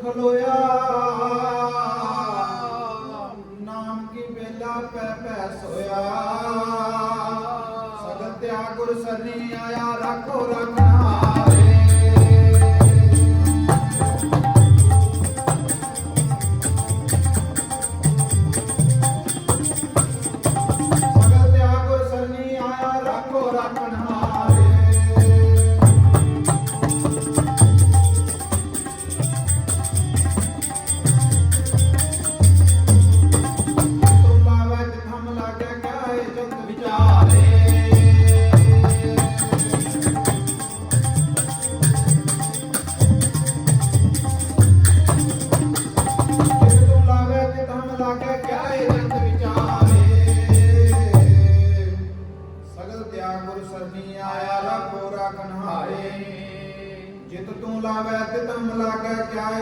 ਖਲੋਇਆ। ਨਾਮ ਕੀ ਪਹਿਲਾ ਪੈ ਪੈ ਸੋਇਆ। ਸਗਤ ਤਿਆ ਗੁਰ ਸਰਨੀ ਆਇਆ ਰਾਖੋ ਰਖਣਾ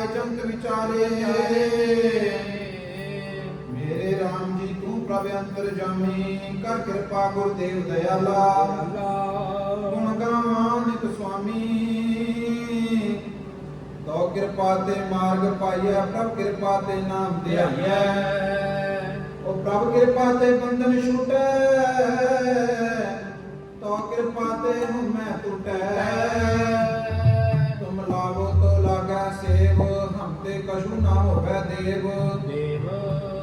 ਲਾਗੇ ਜੰਤ ਵਿਚਾਰੇ। ਮੇਰੇ RAM ਜੀ, ਤੂੰ ਪ੍ਰਭ ਅੰਤਰ ਜਾਮੀ, ਕਰ ਕਿਰਪਾ ਗੁਰਦੇਵ ਦਇਆਲਾ। ਗੁਣ ਗਾਵਾਂ ਨਿਤ ਸੁਆਮੀ। ਤੋ ਕਿਰਪਾ ਤੇ ਮਾਰਗ ਪਾਈਐ, ਪ੍ਰਭ ਕਿਰਪਾ ਤੇ ਨਾਮ ਧਿਆਈਐ। ਉਹ ਪ੍ਰਭ ਕਿਰਪਾ ਤੇ ਬੰਧਨ ਛੂਟੈ, ਤੋ ਕਿਰਪਾ ਤੇ ਹੁਣ ਟੁਟੈ। ਤੁਮ ਲਾਵੋ ਸੇਵ ਹਮ ਤੇ ਕਛੂ ਨਾ ਹੋਵੇ ਦੇਵ। ਦੇਵ।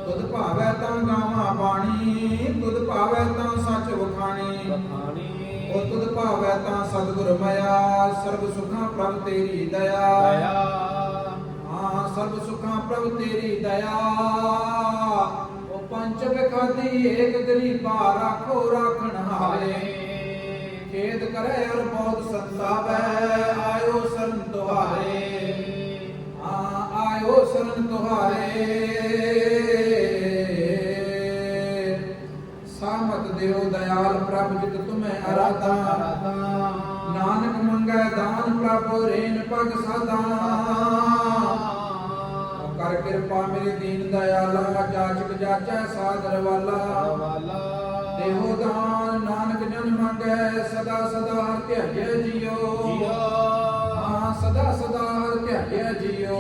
ਤੁਧ ਭਾਵੈ ਤਾਂ ਗਾਵਾਂ ਬਾਣੀ ਤੁਧ ਭਾਵੈ ਤਾਂ ਸੱਚ ਵਖਾਣੀ। ਬਖਾਣੀ ਉਹ ਤੁਧ ਭਾਵੈ ਤਾਂ ਸਤਿਗੁਰ ਮਿਆ ਸਰਬ ਸੁਖਾਂ ਪ੍ਰਭ ਤੇਰੀ ਦਇਆ। ਦਇਆ। ਹਾਂ ਸਰਬ ਸੁਖਾਂ ਪ੍ਰਭ ਤੇਰੀ ਦਇਆ। ਉਹ ਪੰਜ ਵਿਖਾਦੀ ਏਕ ਗਰੀਬਾ ਰਾਖੋ ਰਾਖਣ ਹਾਰੇ। ਖੇਦ ਕਰੇ ਅਰ ਬਹੁਤ ਸੰਤਾਵੈ ਆਇਓ ਰੇਨ ਪਗ ਸਾਧਾ ਕਰ ਕਿਰਪਾ ਮੇਰੇ ਦੀਨ ਦਇਆਲਾ ਜਾਚਕ ਜਾਚੈ ਸਾਦਰ ਵਾਲਾ। ਦੇਹੋ ਦਾਨ, ਨਾਨਕ ਜਨ ਮੰਗੈ, ਸਦਾ ਸਦਾ ਹਰ ਧਿਆਇ ਜਿਉ ਜੀਓ। ਹਾਂ, ਸਦਾ ਸਦਾ ਹਰ ਧਿਆਇ ਜਿਉ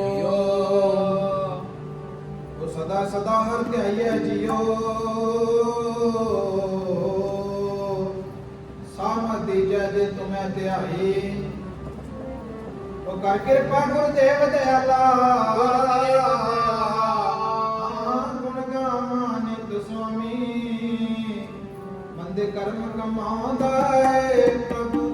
ਉਹ ਸਦਾ ਸਦਾ ਹਰ ਧਿਆਇ ਜਿਉ ਸਾਮਤੀ ਜਦ ਤੁਮੈ ਧਿਆਈ ਕਰ ਕਿਰਪਾ ਗੁਰਦੇਵ ਦਇਆਲਾ। ਗੁਣ ਗਾਵਾਂ ਨਿਤ ਸੁਆਮੀ। ਮੰਦੇ ਕਰਮ ਕਮਾਉਂਦਾ ਏ ਪ੍ਰਭੂ।